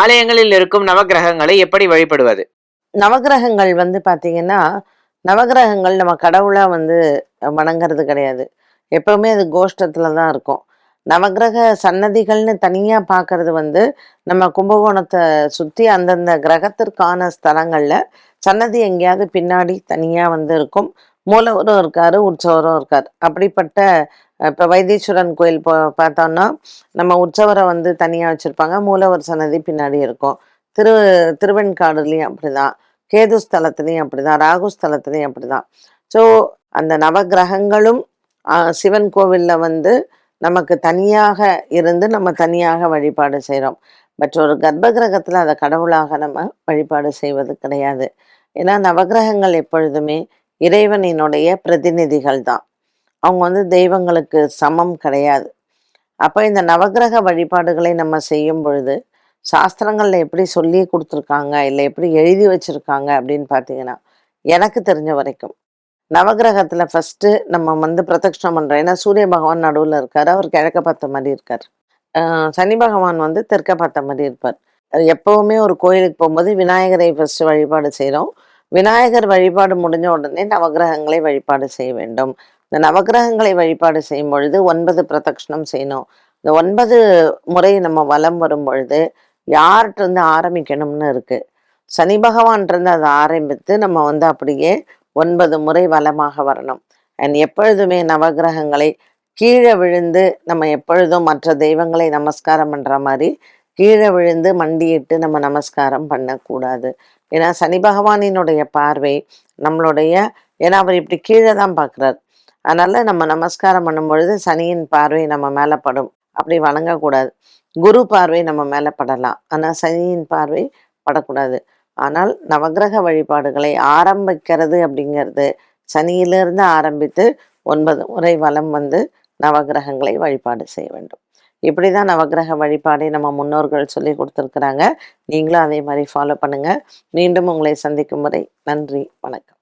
ஆலயங்களில் இருக்கும் நவகிரகங்களை எப்படி வழிபடுவது? நவகிரகங்கள் வந்து பார்த்தீங்கன்னா நவகிரகங்கள் நம்ம கடவுளா வந்து வணங்குறது கிடையாது. எப்பவுமே அது கோஷ்டத்துல தான் இருக்கும். நவகிரக சன்னதிகள்னு தனியா பார்க்கறது வந்து நம்ம கும்பகோணத்தை சுத்தி அந்தந்த கிரகத்திற்கான ஸ்தலங்கள்ல சன்னதி எங்கேயாவது பின்னாடி தனியா வந்து இருக்கும். மூலவரும் இருக்காரு உற்சவரும் இருக்கார். அப்படிப்பட்ட இப்போ வைத்தீஸ்வரன் கோயில் போ பார்த்தோம்னா நம்ம உற்சவரை வந்து தனியாக வச்சுருப்பாங்க. மூலவர் சன்னதி பின்னாடி இருக்கும். திரு திருவெண்காடுலேயும் அப்படிதான். கேது ஸ்தலத்துலேயும் அப்படிதான். ராகு ஸ்தலத்துலேயும் அப்படிதான். ஸோ அந்த நவக்கிரகங்களும் சிவன் கோவிலில் வந்து நமக்கு தனியாக இருந்து நம்ம தனியாக வழிபாடு செய்கிறோம் பட் ஒரு கர்ப்ப கிரகத்தில் அதை கடவுளாக நம்ம வழிபாடு செய்வது கிடையாது. ஏன்னா நவக்கிரகங்கள் எப்பொழுதுமே இறைவனினுடைய பிரதிநிதிகள் தான் அவங்க வந்து தெய்வங்களுக்கு சமம் கிடையாது. அப்போ இந்த நவகிரக வழிபாடுகளை நம்ம செய்யும் பொழுது சாஸ்திரங்களில் எப்படி சொல்லி கொடுத்துருக்காங்க இல்லை எப்படி எழுதி வச்சிருக்காங்க அப்படின்னு பார்த்தீங்கன்னா எனக்கு தெரிஞ்ச வரைக்கும் நவகிரகத்தில் ஃபஸ்ட்டு நம்ம வந்து பிரதட்சணம் பண்ணுறோம் ஏன்னா சூரிய பகவான் நடுவில் இருக்கார். அவர் கிழக்க பார்த்த மாதிரி இருக்கார். ஆஹ் சனி பகவான் வந்து தெற்க பார்த்த மாதிரி இருப்பார். எப்போவுமே ஒரு கோயிலுக்கு போகும்போது விநாயகரை ஃபஸ்ட்டு வழிபாடு செய்கிறோம் விநாயகர் வழிபாடு முடிஞ்ச உடனே நவகிரகங்களை வழிபாடு செய்ய வேண்டும். இந்த நவக்கிரகங்களை வழிபாடு செய்யும் பொழுது ஒன்பது பிரதட்சணம் செய்யணும். இந்த ஒன்பது முறை நம்ம வலம் வரும் பொழுது யார்கிட்டருந்து ஆரம்பிக்கணும்னு இருக்கு. சனி பகவான்கிட்ட அதை ஆரம்பித்து நம்ம வந்து அப்படியே ஒன்பது முறை வலமாக வரணும். அண்ட் எப்பொழுதுமே நவக்கிரகங்களை கீழே விழுந்து நம்ம எப்பொழுதும் மற்ற தெய்வங்களை நமஸ்காரம் பண்ற மாதிரி கீழே விழுந்து மண்டியிட்டு நம்ம நமஸ்காரம் பண்ணக்கூடாது. ஏன்னா சனி பகவானினுடைய பார்வை நம்மளுடைய ஏன்னா அவர் இப்படி கீழே தான் பார்க்குறார். அதனால நம்ம நமஸ்காரம் பண்ணும் பொழுது சனியின் பார்வை நம்ம மேலே படும். அப்படி வணங்கக்கூடாது. குரு பார்வை நம்ம மேலே படலாம். ஆனால் சனியின் பார்வை படக்கூடாது. ஆனால் நவக்கிரக வழிபாடுகளை ஆரம்பிக்கிறது அப்படிங்கிறது சனியிலிருந்து ஆரம்பித்து ஒன்பது முறை வலம் வந்து நவக்கிரகங்களை வழிபாடு செய்ய வேண்டும். இப்படி தான் நவக்கிரக வழிபாடை நம்ம முன்னோர்கள் சொல்லி கொடுத்துருக்குறாங்க. நீங்களும் அதே மாதிரி ஃபாலோ பண்ணுங்கள் மீண்டும் உங்களை சந்திக்கும் முறை நன்றி வணக்கம்.